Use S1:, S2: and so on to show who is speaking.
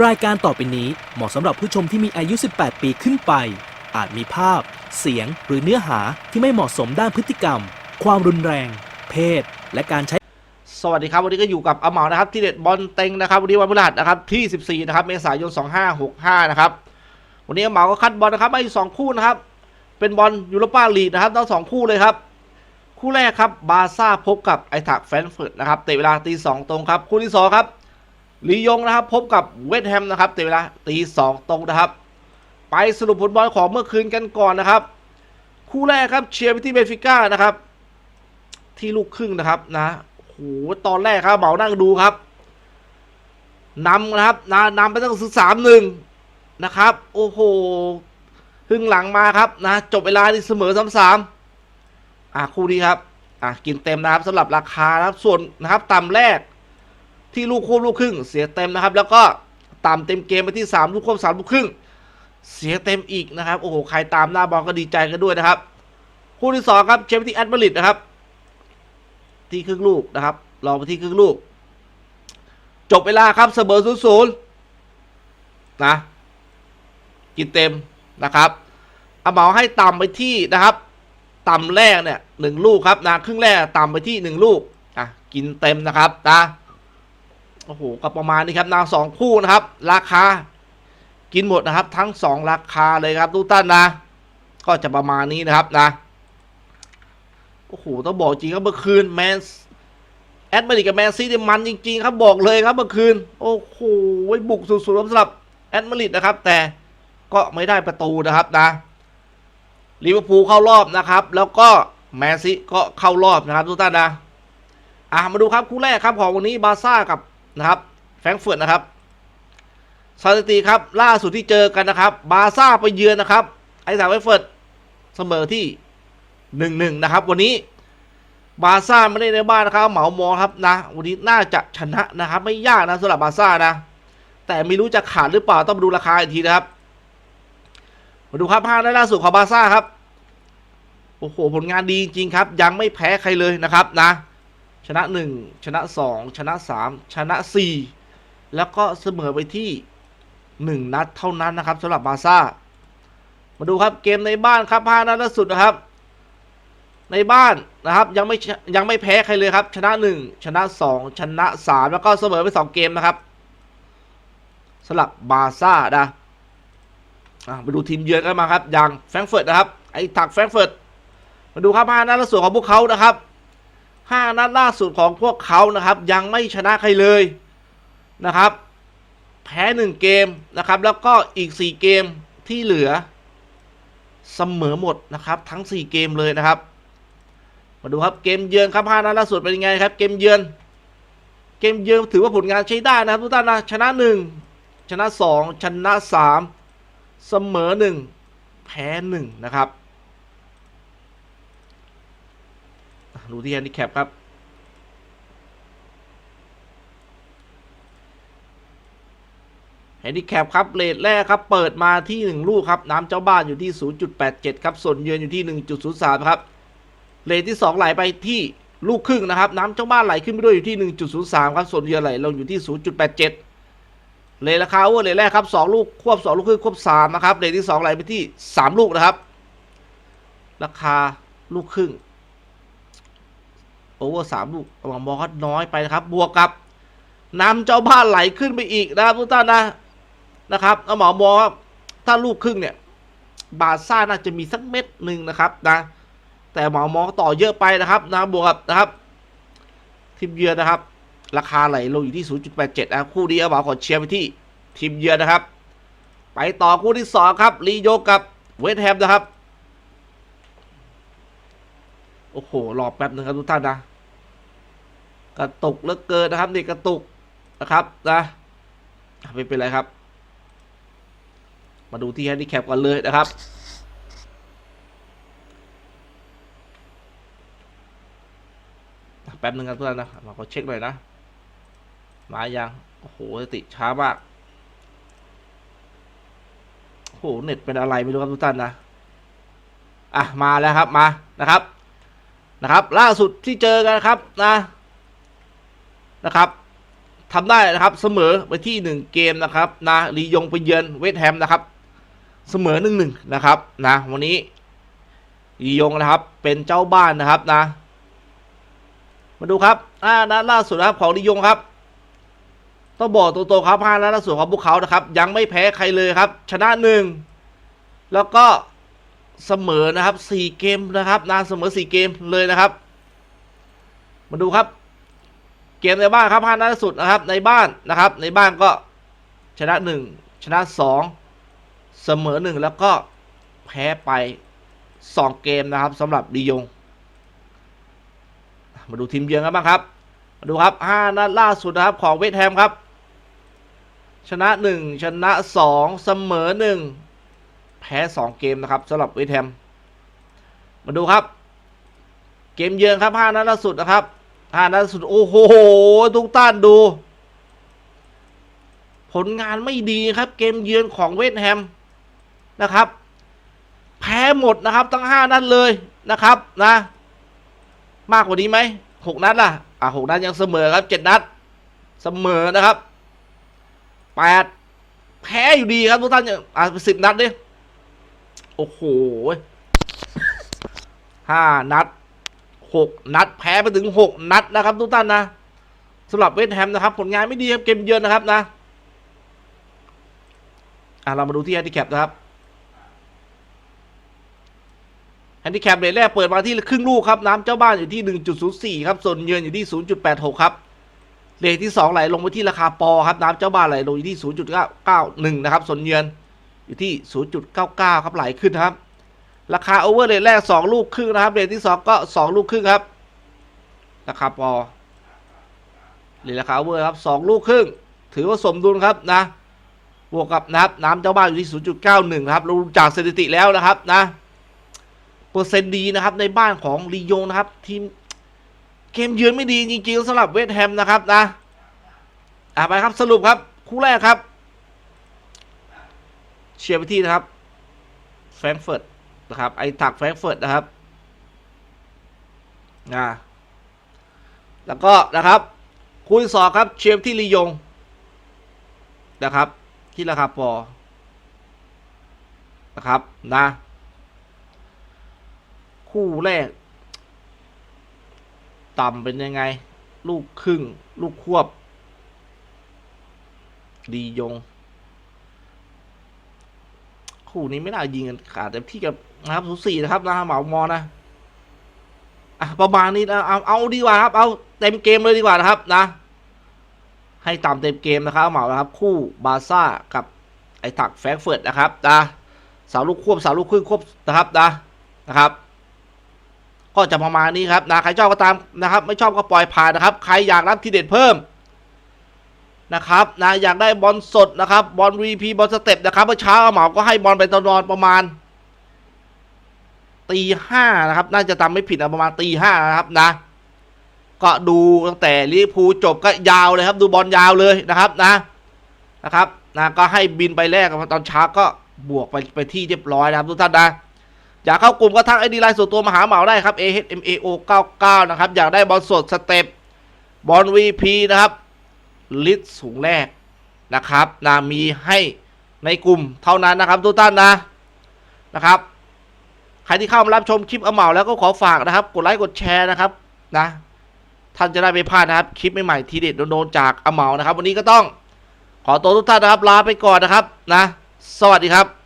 S1: รายการต่อไปนี้เหมาะสำหรับผู้ชมที่มีอายุ 18 ปีขึ้นไป อาจมีภาพ เสียง หรือเนื้อหาที่ไม่เหมาะสมด้านพฤติกรรม ความรุนแรง เพศ และการใช้
S2: สวัสดีครับ วันนี้ก็อยู่กับอาเหมานะครับ ที่เด็ดบอลเต็งนะครับ วันนี้วันพฤหัสนะครับที่ 14 นะครับ เมษายน 2565 นะครับ วันนี้อาเหมาก็คัดบอลนะครับมาอีกสองคู่นะครับ เป็นบอลยูโรปาลีกนะครับทั้งสองคู่เลยครับ คู่แรกครับบาซ่าพบกับไอทักแฟรงก์เฟิร์ตนะครับเตะเวลาตีสองตรงครับ คู่ที่สองครับ ลียงนะครับพบกับเวสต์แฮมนะครับเตะเวลาตีสองตรงนะครับ ไปสรุปผลบอลของเมื่อคืนกันก่อนนะครับ คู่แรกครับเชียร์ไปที่เบนฟิก้านะครับ ที่ลูกครึ่งนะครับนะโอ้โหตอนแรกครับเหมานั่งดูครับนำนะครับนะนำไปตั้งสามหนึ่งนะครับ โอ้โหครึ่งหลังมาครับนะจบเวลาที่เสมอสามสามอะคู่นี้ครับอะกินเต็มนะครับสำหรับราคานะครับส่วนนะครับต่ำแรก ที่ลูกควบลูกครึ่ง เสียเต็มนะครับ แล้วก็ต่ำเต็มเกมไปที่สามลูกควบสามลูกครึ่ง เสียเต็มอีกนะครับโอ้โหใครตามหน้าบอลก็ดีใจกันด้วยนะครับ คู่ที่สองครับเชฟที่แอดมาริดนะครับ ที่ครึ่งลูกนะครับลองไปที่ครึ่งลูก จบเวลาครับเสมอศูนย์ศูนย์นะกินเต็มนะครับอาเหมาให้ต่ำไปที่นะครับ ต่ำแรกเนี่ยหนึ่งลูกครับนะครึ่งแรกต่ำไปที่หนึ่งลูกอะกินเต็มนะครับนะ โอ้โหก็ประมาณนี้ครับนางสองคู่นะครับ ราคา กินหมดนะครับ ทั้งสองราคาเลยครับทุกท่านนะ ก็จะประมาณนี้นะครับนะโอ้โหต้องบอกจริงครับเมื่อคืนแมนแอดมาริกับแมนซีเนี่ยมันจริงๆครับบอกเลยครับเมื่อคืน โอ้โหบุกสุดๆสำหรับแอดมาริดนะครับ แต่ก็ไม่ได้ประตูนะครับนะลิเวอร์พูลเข้ารอบนะครับ แล้วก็แมนซีก็เข้ารอบนะครับทุกท่านนะอะมาดูครับคู่แรกครับของวันนี้บาร์ซ่ากับ นะครับแฟรงก์เฟิร์ตนะครับสถิติครับล่าสุดที่เจอกันนะครับ บาซ่าไปเยือนนะครับ ไอ้สาวแฟรงก์เฟิร์ตเสมอที่หนึ่งหนึ่งนะครับ วันนี้บาซ่าไม่ได้ในบ้านนะครับ เหมามองครับนะ วันนี้น่าจะชนะนะครับ ไม่ยากนะสำหรับบาซ่านะ แต่ไม่รู้จะขาดหรือเปล่าต้องมาดูราคาอีกทีนะครับมาดูครับห้านัดล่าสุดของบาซ่าครับโอ้โหผลงานดีจริงครับ ยังไม่แพ้ใครเลยนะครับนะ ชนะหนึ่งชนะสองชนะสามชนะสี่แล้วก็เสมอไปที่หนึ่งนัดเท่านั้นนะครับสำหรับบาซ่า มาดูครับเกมในบ้านครับห้านัดล่าสุดนะครับ ในบ้านนะครับยังไม่ยังไม่แพ้ใครเลยครับ ชนะหนึ่งชนะสองชนะสามแล้วก็เสมอไปสองเกมนะครับสำหรับบาซ่านะอะมาดูทีมเยือนกันมาครับอย่างแฟรงเฟิร์ตนะครับไอ้ถักแฟรงเฟิร์ตมาดูครับห้านัดล่าสุดของพวกเขานะครับ ห้านัดล่าสุดของพวกเขานะครับ ยังไม่ชนะใครเลยนะครับ แพ้หนึ่งเกมนะครับ แล้วก็อีกสี่เกมที่เหลือเสมอหมดนะครับ ทั้ง 4 เกมเลยนะครับ มาดูครับเกมเยือนครับห้านัดล่าสุดเป็นยังไงครับ เกมเยือน เกมเยือนถือว่าผลงานใช้ได้นะครับทุกท่านนะชนะ 1 ชนะ 2 ชนะ 3 เสมอ 1 แพ้ 1 นะครับอะ ดูที่แฮนดิแคปครับ แฮนดิแคปครับเลทแรกครับ เปิดมาที่ 1 ลูกครับ น้ำเจ้าบ้านอยู่ที่ 0.87 ครับ ส่วนเยือนอยู่ที่ 1.03 ครับ เลทที่ 2 ไหลไปที่ลูกครึ่งนะครับ น้ำเจ้าบ้านไหลขึ้นไปด้วยอยู่ที่ 1.03 ครับ ส่วนเยือนไหลลงอยู่ที่ 0.87เลทราคาโอเวอร์เลทแรกครับ 2 ลูกควบ 2 ลูกครึ่งควบ3นะครับเลทที่ 2 ไหลไปที่ 3 ลูกนะครับ ราคาลูกครึ่ง เวอร์3ลูกระหว่างมองก็น้อยไปนะครับ บวกกับน้ำเจ้าบ้านไหลขึ้นไปอีกนะครับทุกท่านนะนะครับเอาหมอมองว่าถ้าลูกครึ่งเนี่ยบาซ่าน่าจะมีสักเม็ดหนึ่งนะครับนะแต่หมอมองต่อเยอะไปนะครับนะบวกกับนะครับทีมเยือนนะครับ ราคาไหลลงอยู่ที่ 0.87นะคู่นี้เอาหมอขอเชียร์ไปที่ทีมเยือนนะครับ ไปต่อคู่ที่สองครับลีโยกับเวสต์แฮมนะครับ โอ้โหรอแป๊บนึงครับทุกท่านนะ กระตุกเหลือเกินนะครับนี่กระตุกนะครับนะไม่เป็นไรครับ มาดูที่แฮนดิแคปก่อนเลยนะครับแป๊บนึงครับทุกท่านนะมาขอเช็คหน่อยนะ มายัง โอ้โหสติช้ามากโอ้โหเน็ตเป็นอะไรไม่รู้ครับทุกท่านนะ อะ มาแล้วครับมานะครับนะครับ ล่าสุดที่เจอกันครับนะ นะครับทำได้นะครับเสมอไปที่หนึ่งเกมนะครับนะลียงไปเยือนเวสต์แฮมนะครับ เสมอหนึ่งหนึ่งนะครับนะวันนี้ลียงนะครับเป็นเจ้าบ้านนะครับนะ มาดูครับอ่านัดล่าสุดนะครับของลียงครับ ต้องบอกตรงๆครับห้านัดล่าสุดของพวกเขานะครับ ยังไม่แพ้ใครเลยครับ ชนะหนึ่งแล้วก็เสมอนะครับสี่เกมนะครับนะเสมอสี่เกมเลยนะครับ มาดูครับ เกมในบ้านครับห้านัดล่าสุดนะครับ ในบ้านนะครับ ในบ้านก็ชนะหนึ่งชนะสองเสมอหนึ่งแล้วก็แพ้ไปสองเกมนะครับสำหรับลียง มาดูทีมเยือนกันบ้างครับ มาดูครับห้านัดล่าสุดนะครับของเวสแฮมครับ ชนะหนึ่งชนะสองเสมอหนึ่งแพ้สองเกมนะครับสำหรับเวสแฮม มาดูครับ เกมเยือนครับห้านัดล่าสุดนะครับ ห้านัดล่าสุดโอ้โหทุกท่านดู ผลงานไม่ดีครับ เกมเยือนของเวสต์แฮมนะครับ แพ้หมดนะครับ ทั้งห้านัดเลยนะครับนะ มากกว่านี้ไหมหกนัดล่ะ อะหกนัดยังเสมอครับเจ็ดนัด เสมอนะครับแปดแพ้อยู่ดีครับทุกท่านยังอะสิบนัดดิโอ้โหห้านัด หกนัด แพ้ไปถึงหกนัดนะครับทุกท่านนะสำหรับเวสต์แฮมนะครับ ผลงานไม่ดีครับเกมเยือนนะครับนะอะเรามาดูที่แฮนดิแคปนะครับแฮนดิแคปเลทแรกเปิดมาที่ครึ่งลูกครับ น้ำเจ้าบ้านอยู่ที่ 1.04 ครับส่วนเยือนอยู่ที่ 0.86 ครับเลทที่2ไหลลงไปที่ราคาปอครับน้ำเจ้าบ้านไหลลงอยู่ที่ 0.91 นะครับส่วนเยือนอยู่ที่ 0.99 ครับไหลขึ้นครับ ราคาโอเวอร์เลทแรก 2 ลูกครึ่งนะครับเลทที่ 2 ก็ 2 ลูกครึ่งครับราคาปอเลทราคาโอเวอร์ครับ 2 ลูกครึ่ง ถือว่าสมดุลครับนะ บวกกับนะครับน้ำเจ้าบ้านอยู่ที่ 0.91นะครับราดูจากสถิติแล้วนะครับนะเปอร์เซ็นต์ดีนะครับในบ้านของลียงนะครับทีมเกมเยือนไม่ดีจริงๆสำหรับเวสต์แฮมนะครับนะอะไปครับสรุปครับ คู่แรกครับ เชียร์ไปที่นะครับแฟรงก์เฟิร์ต นะครับ ไอถักแฟรงก์เฟิร์ตนะครับนะแล้วก็นะครับ คู่ที่สองครับ เชียร์ไปที่ลียงนะครับ ที่ราคาปอนะครับนะ คู่แรก ต่ำเป็นยังไง ลูกครึ่ง ลูกควบ ดียง คู่นี้ไม่น่ายิงกันขาดเต็มที่กับนะครับสูสีนะครับนะเหมามอนะอะประมาณนี้นะเอาเอาดีกว่าครับเอาเต็มเกมเลยดีกว่านะครับนะ ให้ต่ำเต็มเกมนะครับเหมานะครับ คู่บาซ่ากับไอตักแฟรงก์เฟิร์ตนะครับนะสาวลูกควบสาวลูกครึ่งควบนะครับนะนะครับ ก็จะประมาณนี้ครับนะใครชอบก็ตามนะครับ ไม่ชอบก็ปล่อยผ่านนะครับ ใครอยากรับทีเด็ดเพิ่ม นะครับนะอยากได้บอลสดนะครับบอลวีพีบอลสเต็ปนะครับเมื่อเช้าเหมาก็ให้บอลไปตอนนอนประมาณตีห้านะครับ น่าจะจำไม่ผิดนะประมาณตีห้านะครับนะ ก็ดูตั้งแต่ลิพูจบก็ยาวเลยครับ ดูบอลยาวเลยนะครับนะนะครับนะก็ให้บินไปแรกตอนเช้าก็บวกไปไปที่เรียบร้อยนะครับทุกท่านนะอยากเข้ากลุ่มก็ทักไอดีไลน์ส่วนตัวมาหาเหมาได้ครับ A H M A O 99 นะครับ อยากได้บอลสดสเต็ปบอล VP นะครับ ลิตรสูงแรกนะครับนะมีให้ในกลุ่มเท่านั้นนะครับทุกท่านนะนะครับใครที่เข้ามารับชมคลิปเอาเหมาแล้วก็ขอฝากนะครับ กดไลค์กดแชร์นะครับนะท่านจะได้ไม่พลาดนะครับคลิปใหม่ๆทีเด็ดโดนๆจากเอาเหมานะครับ วันนี้ก็ต้องขอตัวทุกท่านนะครับลาไปก่อนนะครับนะ สวัสดีครับ